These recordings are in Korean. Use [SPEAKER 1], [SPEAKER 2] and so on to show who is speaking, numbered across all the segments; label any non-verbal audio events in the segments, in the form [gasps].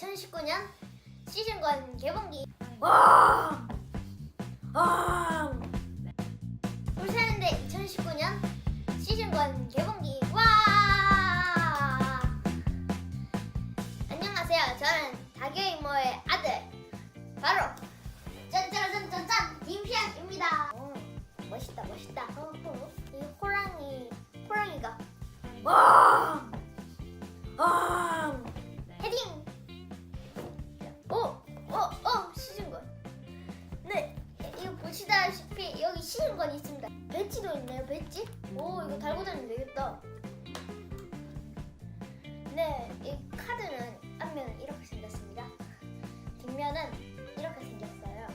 [SPEAKER 1] 2019년 시즌1 개봉기 와! 와! 울산대 2019년 시즌1 개봉기 와! 안녕하세요. 저는 다교 이모의 아들 바로 짠짜라짠짠짠 김시안입니다. 오, 멋있다 멋있다. 어, 어. 이 호랑이 호랑이가 와! 와! 있네요 배지? 오 이거 달고 다니면 되겠다. 네이 카드는 앞면은 이렇게 생겼습니다. 뒷면은 이렇게 생겼어요.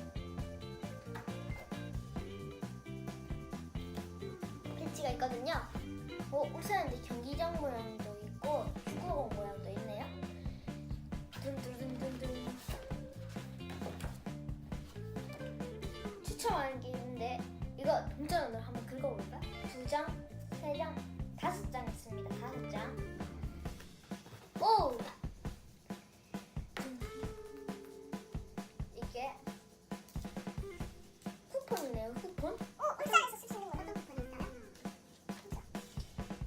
[SPEAKER 1] 배지가 있거든요. 오 울산에 경기장 모양도 있고 축구공 모양도 있네요. 둔둔둔둔둔 추첨하는 게 이거 동전으로 한번 긁어볼까? 두 장, 세 장, 다섯 장 있습니다. 다섯 장. 오! 이게 쿠폰이네요. 쿠폰?
[SPEAKER 2] 어, 수 있는 건 어떤 쿠폰일까요?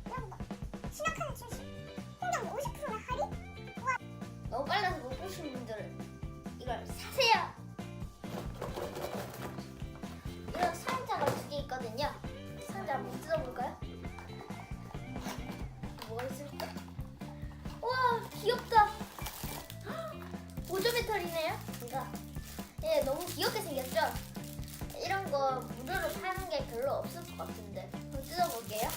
[SPEAKER 2] 이런 거. 신한카드 출시. 홍정 50%나 할인?
[SPEAKER 1] 너무 빨라서 못 보시는 분들은 이걸 사세요. 예 너무 귀엽게 생겼죠? 이런 거 무료로 파는 게 별로 없을 것 같은데 한번 뜯어볼게요.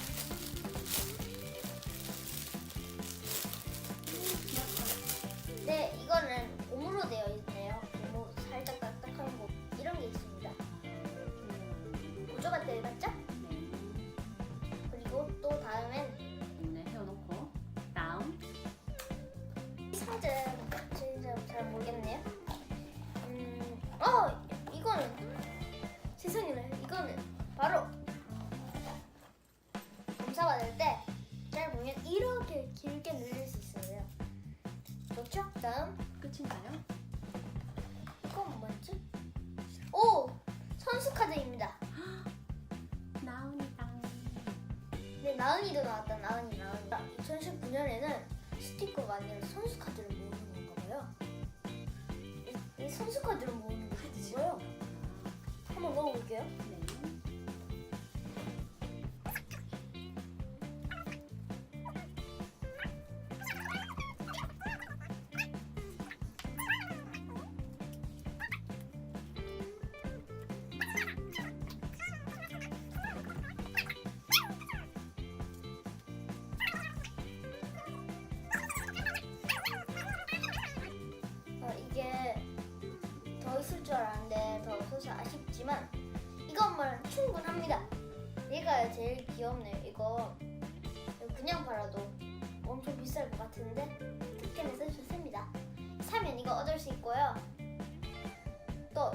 [SPEAKER 1] 좋죠? 다음
[SPEAKER 3] 끝인가요?
[SPEAKER 1] 이건 뭐지? 오 선수 카드입니다. [gasps]
[SPEAKER 3] 나온이다.
[SPEAKER 1] 네, 나은이도 나왔다. 나은이, 나은이. 2019년에는 스티커가 아니라 선수 카드를 모으는 건가 봐요. 이, 이 선수 카드를 모으는 게 뭐예요? 한번 넣어볼게요.
[SPEAKER 3] 네.
[SPEAKER 1] 이것만 충분합니다. 얘가 제일 귀엽네요. 이거 그냥 팔아도 엄청 비쌀 것 같은데 특템에서 좋습니다. 사면 이거 얻을 수 있고요. 또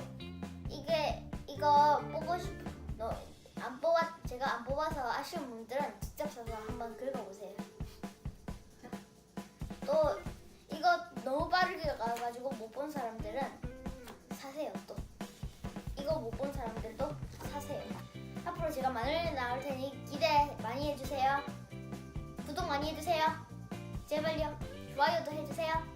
[SPEAKER 1] 이게 이거 보고 싶, 너, 안 뽑아 제가 안 뽑아서 아쉬운 분들은 직접 사서 한번 긁어보세요. 또 이거 너무 빠르게 가가지고 못 본 사람들은 제가 많이 나올 테니 기대 많이 해주세요. 구독 많이 해주세요. 제발요. 좋아요도 해주세요